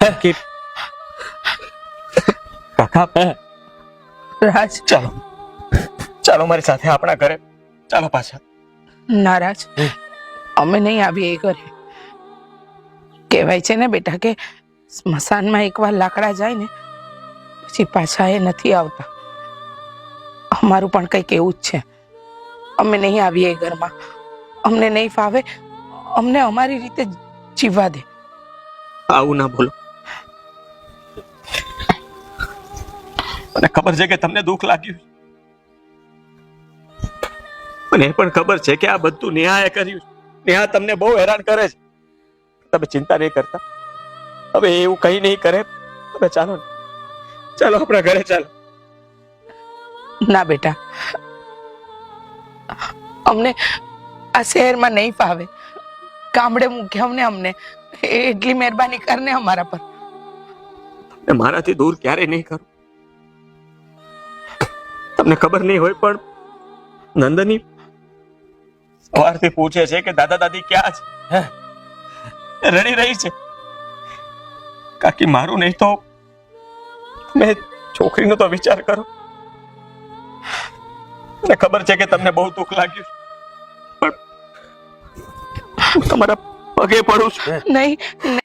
કે કાકા. રાજ. ચાલો. ચાલો મારી સાથે આપણા ઘરે. ચાલો પાછા. નારાજ અમે નહીં આવીએ એ ઘરે. કહેવાય છે ને બેટા કે સ્મશાનમાં એકવાર લાકડા જાય ને પછી પાછા એ નથી આવતા. અમારું પણ કંઈક એવું જ છે. અમે નહીં આવીએ એ ઘરમાં. અમને નહીં ફાવે. અમને અમારી રીતે જીવવા દે. આવું ના બોલો. મને ખબર છે કે તમને દુઃખ લાગ્યું મને એ પણ ખબર છે કે આ બધું નેહાએ કર્યું નેહા તમને બહુ હેરાન કરે છે. તમે ચિંતા નહીં કરતા. હવે એવું કઈ નહીં કરે. તમે ચાલો ને. ચાલો આપણા ઘરે ચાલો. ના બેટા. અમને આ શહેરમાં નહીં ફાવે. ગામડે મૂક્યા અમને અમને. એટલી મહેરબાની કરને અમારા પર. ને મારાથી દૂર ક્યારે નહીં કરું. તમને ખબર નહીં હોય પણ નંદની વારથી પૂછે છે કે દાદા દાદી ક્યાં છે? રડી રહી છે. કાકી, મારું નહીં તો મેં છોકરીનો તો વિચાર કરો. મને ખબર છે કે તમને બહુ દુઃખ લાગ્યું પણ તમારા પગે પડું છું. નહીં